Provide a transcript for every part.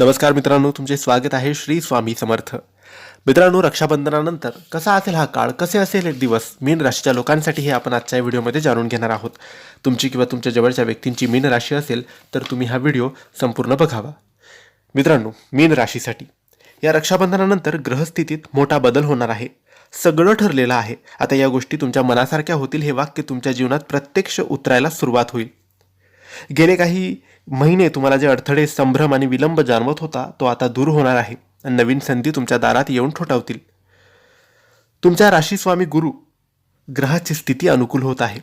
नमस्कार मित्रांनो तुमचे स्वागत आहे श्री स्वामी समर्थ. मित्रांनो रक्षाबंधनानंतर कसा असेल हा काळ कसे असेल हे दिवस मीन राशीच्या लोकांसाठी हे आपण आजच्या व्हिडिओमध्ये जाणून घेणार आहोत. तुमची किंवा तुमच्या जवळच्या व्यक्तींची मीन राशी असेल तर तुम्ही हा व्हिडिओ संपूर्ण बघावा. मित्रांनो मीन राशीसाठी या रक्षाबंधनानंतर ग्रहस्थितीत मोठा बदल होणार आहे. सगळं ठरलेलं आहे. आता या गोष्टी तुमच्या मनासारख्या होतील हे वाक्य तुमच्या जीवनात प्रत्यक्ष उतरायला सुरुवात होईल. गेले काही महिने तुम्हाला जे अडथळे संभ्रम आणि विलंब जाणवत होता तो आता दूर होणार आहे. आणि नवीन संधी तुमच्या दारात येऊन ठोठावतील. तुमच्या राशीस्वामी गुरु ग्रहाची स्थिती अनुकूल होत आहे.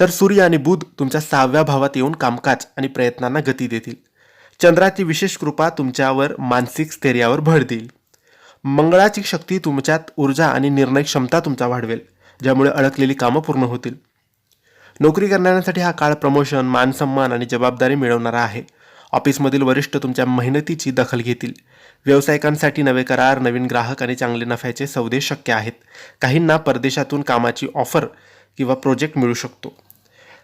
तर सूर्य आणि बुध तुमच्या सहाव्या भावात येऊन कामकाज आणि प्रयत्नांना गती देतील. चंद्राची विशेष कृपा तुमच्यावर मानसिक स्थैर्यावर भर देईल. मंगळाची शक्ती तुमच्यात ऊर्जा आणि निर्णय क्षमता तुमचा वाढवेल ज्यामुळे अडकलेली कामं पूर्ण होतील. नोकरी करणाऱ्यांसाठी हा काळ प्रमोशन मानसन्मान आणि जबाबदारी मिळवणारा आहे. ऑफिसमधील वरिष्ठ तुमच्या मेहनतीची दखल घेतील. व्यावसायिकांसाठी नवे करार नवीन ग्राहक आणि चांगले नफ्याचे सौदे शक्य आहेत. काहींना परदेशातून कामाची ऑफर किंवा प्रोजेक्ट मिळू शकतो.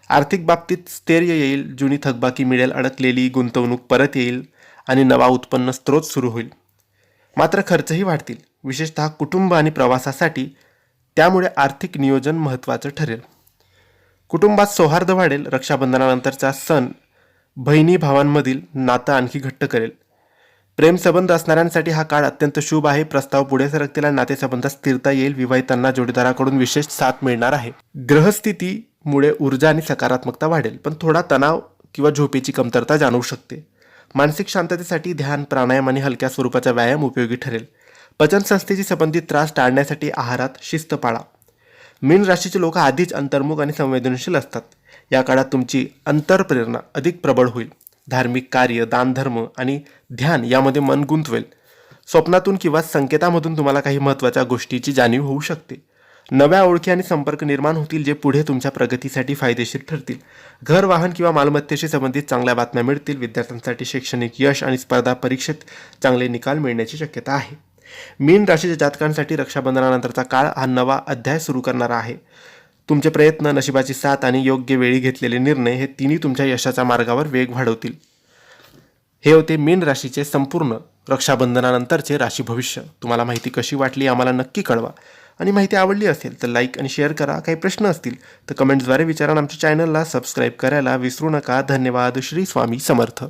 आर्थिक बाबतीत स्थैर्य येईल जुनी थकबाकी मिळेल अडकलेली गुंतवणूक परत येईल आणि नवा उत्पन्न स्रोत सुरू होईल. मात्र खर्चही वाढतील. विशेषतः कुटुंब आणि प्रवासासाठी त्यामुळे आर्थिक नियोजन महत्त्वाचं ठरेल. कुटुंबात सौहार्द वाढेल रक्षाबंधनानंतरचा सण बहिणी भावांमधील नातं आणखी घट्ट करेल. प्रेमसंबंध असणाऱ्यांसाठी हा काळ अत्यंत शुभ आहे. प्रस्ताव पुढे सरकतील नातेसंबंधात स्थिरता येईल. विवाहितांना जोडीदाराकडून विशेष साथ मिळणार आहे. ग्रहस्थितीमुळे ऊर्जा आणि सकारात्मकता वाढेल पण थोडा तणाव किंवा झोपेची कमतरता जाणवू शकते. मानसिक शांततेसाठी ध्यान प्राणायाम आणि हलक्या स्वरूपाचा व्यायाम उपयोगी ठरेल. पचनसंस्थेशी संबंधित त्रास टाळण्यासाठी आहारात शिस्त पाळा मीन राशीचे लोक आधीच अंतर्मुख आणि संवेदनशील असतात. या काळात तुमची अंतरप्रेरणा अधिक प्रबळ होईल. धार्मिक कार्य दानधर्म आणि ध्यान यामध्ये मन गुंतवेल. स्वप्नातून किंवा संकेतामधून तुम्हाला काही महत्त्वाच्या गोष्टीची जाणीव होऊ शकते. नव्या ओळखी आणि संपर्क निर्माण होतील जे पुढे तुमच्या प्रगतीसाठी फायदेशीर ठरतील. घर वाहन किंवा मालमत्तेशी संबंधित चांगल्या बातम्या मिळतील. विद्यार्थ्यांसाठी शैक्षणिक यश आणि स्पर्धा परीक्षेत चांगले निकाल मिळण्याची शक्यता आहे. मीन राशीच्या जातकांसाठी रक्षाबंधनानंतरचा काळ हा नवा अध्याय सुरू करणारा आहे. तुमचे प्रयत्न नशिबाची साथ आणि योग्य वेळी घेतलेले निर्णय हे तिन्ही तुमच्या यशाच्या मार्गावर वेग वाढवतील. हे होते मीन राशीचे संपूर्ण रक्षाबंधनानंतरचे राशी भविष्य. तुम्हाला माहिती कशी वाटली आम्हाला नक्की कळवा. आणि माहिती आवडली असेल तर लाईक आणि शेअर करा. काही प्रश्न असतील तर कमेंट्सद्वारे विचारा आमच्या चॅनलला सबस्क्राईब करायला विसरू नका. धन्यवाद. श्री स्वामी समर्थ.